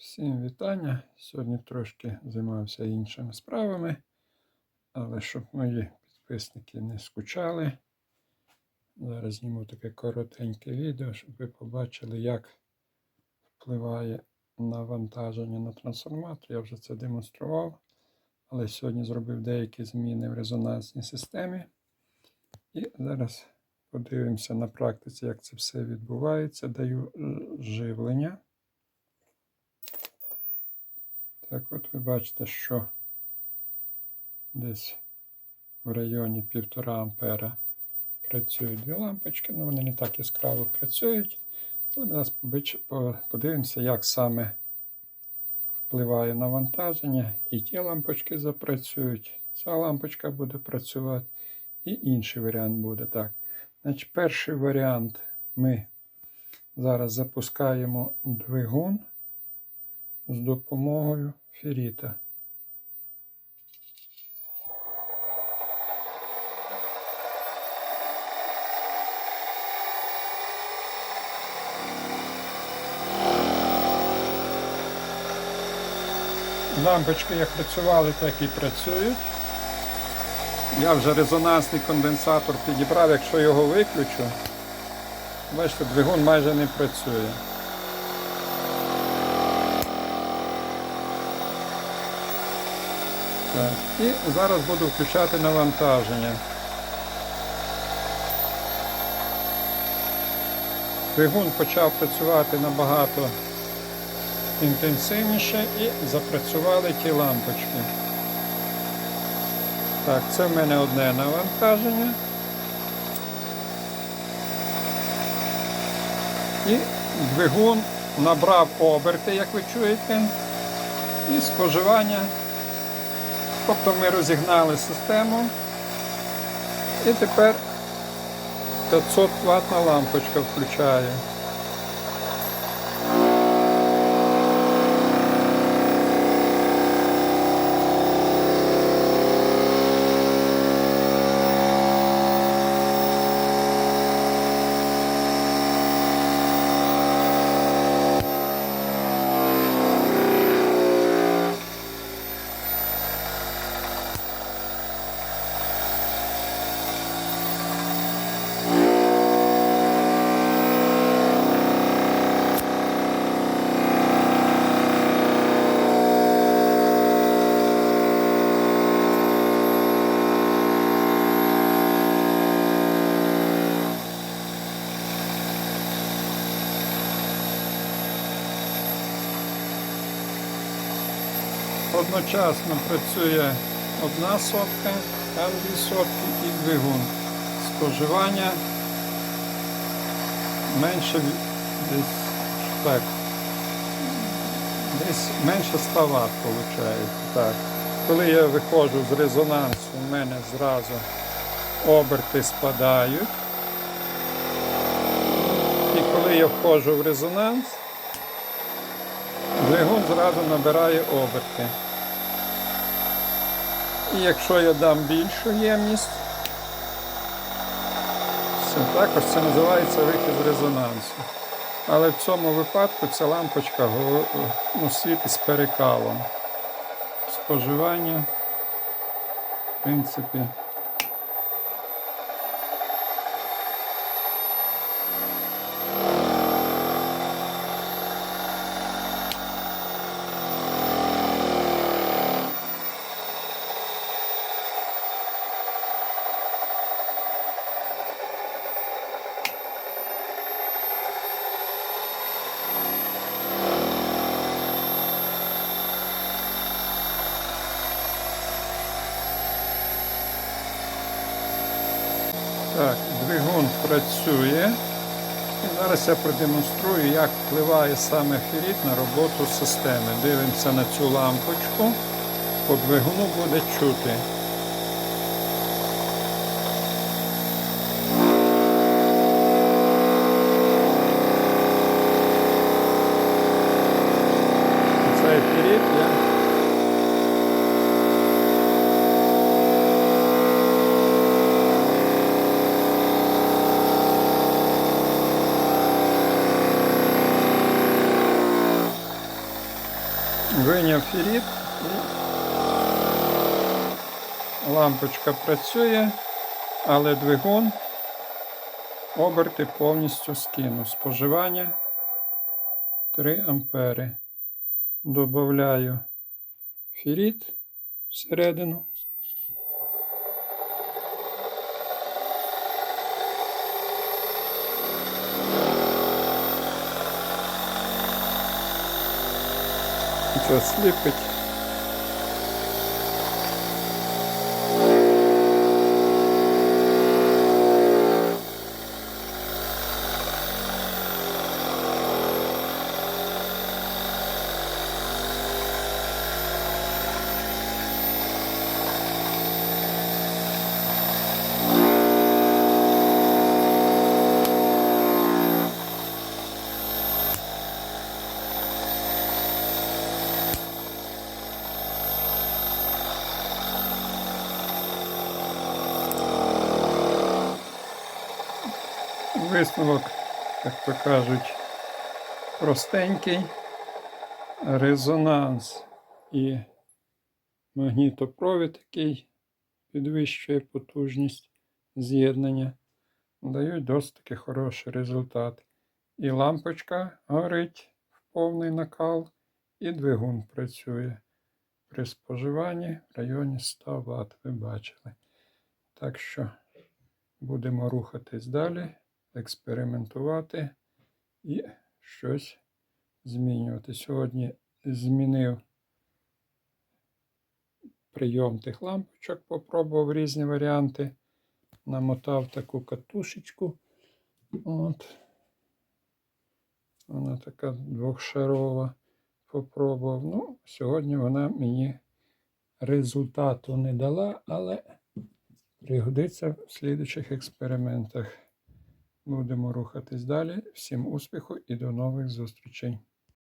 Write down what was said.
Всім вітання. Сьогодні трошки займався іншими справами, але щоб мої підписники не скучали, зараз зніму таке коротеньке відео, щоб ви побачили, як впливає навантаження на трансформатор. Я вже це демонстрував, але сьогодні зробив деякі зміни в резонансній системі. І зараз подивимося на практиці, як це все відбувається. Даю живлення. Так от ви бачите, що десь в районі 1,5 ампера працюють дві лампочки, ну вони не так яскраво працюють. Але ми зараз подивимося, як саме впливає навантаження. І ті лампочки запрацюють, ця лампочка буде працювати, і інший варіант буде так. Значить, перший варіант ми зараз запускаємо двигун з допомогою феріта. Лампочки як працювали, так і працюють. Я вже резонансний конденсатор підібрав, якщо його виключу, бачите, двигун майже не працює. Так. І зараз буду включати навантаження. Двигун почав працювати набагато інтенсивніше і запрацювали ті лампочки. Так, це в мене одне навантаження. І двигун набрав оберти, як ви чуєте, і споживання. Тобто ми розігнали систему. І тепер 500 ватна лампочка включає. Одночасно працює одна сотка, там дві сотки і двигун. Споживання менше десь так. Десь менше 100 Вт виходить. Так. Коли я виходжу з резонансу, у мене зразу оберти спадають. І коли я входжу в резонанс, Двигун зразу набирає оберти. І якщо я дам більшу ємність, це також це називається вихід з резонансу. Але в цьому випадку ця лампочка ну, світить з перекалом. Споживання, в принципі. Так, двигун працює. І зараз я продемонструю, як впливає саме феріт на роботу системи. Дивимося на цю лампочку. По двигуну буде чути. Цей феріт я Виняв фіріт. і Лампочка працює, але двигун оберти повністю скинув. Споживання 3 ампери. Добавляю фіріт всередину. Це сліпить. Висновок, як то кажуть, простенький. Резонанс і магнітопровід, який підвищує потужність з'єднання, дають досить таки хороший результат. І лампочка горить в повний накал, і двигун працює при споживанні в районі 100 Вт, ви бачили. Так що будемо рухатись далі, експериментувати і щось змінювати. Сьогодні змінив прийом тих лампочок, попробував різні варіанти. Намотав таку катушечку. От. Вона така двохшарова. Попробував. Ну, сьогодні вона мені результату не дала, але пригодиться в слідучих експериментах. Будемо рухатись далі. Всім успіху і до нових зустрічей!